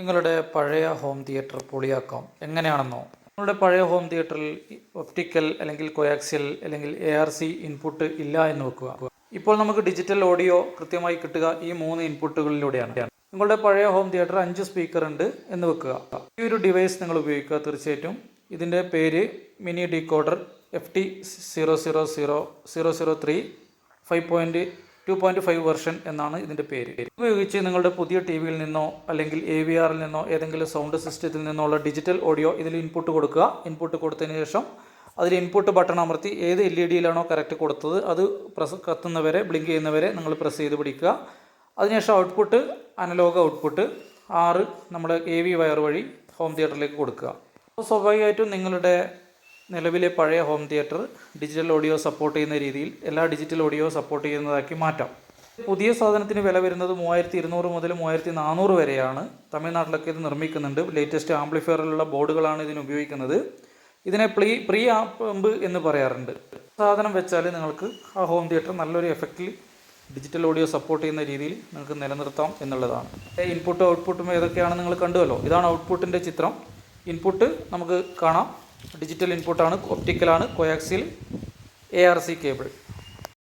നിങ്ങളുടെ പഴയ home theatre പൊളിയാക്കാം. എങ്ങനെയാണെന്നോ? നിങ്ങളുടെ പഴയ ഹോം തിയേറ്ററിൽ ഒപ്റ്റിക്കൽ അല്ലെങ്കിൽ കൊയാക്സിയൽ അല്ലെങ്കിൽ എ ആർ സി ഇൻപുട്ട് ഇല്ല എന്ന് വെക്കുക. ഇപ്പോൾ നമുക്ക് ഡിജിറ്റൽ ഓഡിയോ കൃത്യമായി കിട്ടുക ഈ മൂന്ന് ഇൻപുട്ടുകളിലൂടെയാണ് നിങ്ങളുടെ പഴയ ഹോം തിയേറ്റർ അഞ്ച് സ്പീക്കർ ഉണ്ട് എന്ന് വെക്കുക. ഈ ഒരു ഡിവൈസ് നിങ്ങൾ ഉപയോഗിക്കുക തീർച്ചയായിട്ടും. ഇതിന്റെ പേര് mini decoder F T zero zero zero zero zero three five point two point five version എന്നാണ് ഇതിന്റെ പേര്. ഉപയോഗിച്ച് നിങ്ങളുടെ പുതിയ ടി വിയിൽ നിന്നോ അല്ലെങ്കിൽ എ വി ആറിൽ നിന്നോ ഏതെങ്കിലും സൗണ്ട് സിസ്റ്റത്തിൽ നിന്നോ ഉള്ള ഡിജിറ്റൽ ഓഡിയോ ഇതിൽ ഇൻപുട്ട് കൊടുക്കുക. ഇൻപുട്ട് കൊടുത്തതിന് ശേഷം അതിൽ ഇൻപുട്ട് ബട്ടൺ അമർത്തി ഏത് എൽ ഇ ഡിയിലാണോ കറക്റ്റ് കൊടുത്തത് അത് പ്രസ് കത്തുന്നവരെ ബ്ലിങ്ക് ചെയ്യുന്നവരെ നിങ്ങൾ പ്രസ് ചെയ്ത് പിടിക്കുക. അതിനുശേഷം ഔട്ട്പുട്ട് അനലോഗ് ഔട്ട്പുട്ട് ആറ് നമ്മുടെ എ വി വയർ വഴി ഹോം തിയേറ്ററിലേക്ക് കൊടുക്കുക. സ്വാഭാവികമായിട്ടും നിങ്ങളുടെ നിലവിലെ പഴയ home theatre digital audio support ചെയ്യുന്ന രീതിയിൽ എല്ലാ ഡിജിറ്റൽ ഓഡിയോ സപ്പോർട്ട് ചെയ്യുന്നതാക്കി മാറ്റാം. പുതിയ സാധനത്തിന് വില വരുന്നത് മൂവായിരത്തി ഇരുന്നൂറ് മുതൽ മൂവായിരത്തി നാനൂറ് വരെയാണ് തമിഴ്നാട്ടിലൊക്കെ ഇത് നിർമ്മിക്കുന്നുണ്ട്. ലേറ്റസ്റ്റ് ആംപ്ലിഫയറിലുള്ള ബോർഡുകളാണ് ഇതിന് ഉപയോഗിക്കുന്നത്. ഇതിനെ പ്രീ പ്രീ ആംപ് എന്ന് പറയാറുണ്ട്. സാധനം വെച്ചാൽ നിങ്ങൾക്ക് ആ ഹോം തിയേറ്റർ നല്ലൊരു എഫക്റ്റിൽ ഡിജിറ്റൽ ഓഡിയോ സപ്പോർട്ട് ചെയ്യുന്ന രീതിയിൽ നിങ്ങൾക്ക് നിലനിർത്താം എന്നുള്ളതാണ്. ഇൻപുട്ടും ഔട്ട്പുട്ടും ഏതൊക്കെയാണ് നിങ്ങൾ കണ്ടുവല്ലോ. ഇതാണ് ഔട്ട്പുട്ടിന്റെ ചിത്രം. ഇൻപുട്ട് നമുക്ക് കാണാം. ഡിജിറ്റൽ ഇൻപുട്ടാണ് ഒപ്റ്റിക്കലാണ് കൊയാക്സിൽ എ ആർ സി കേബിൾ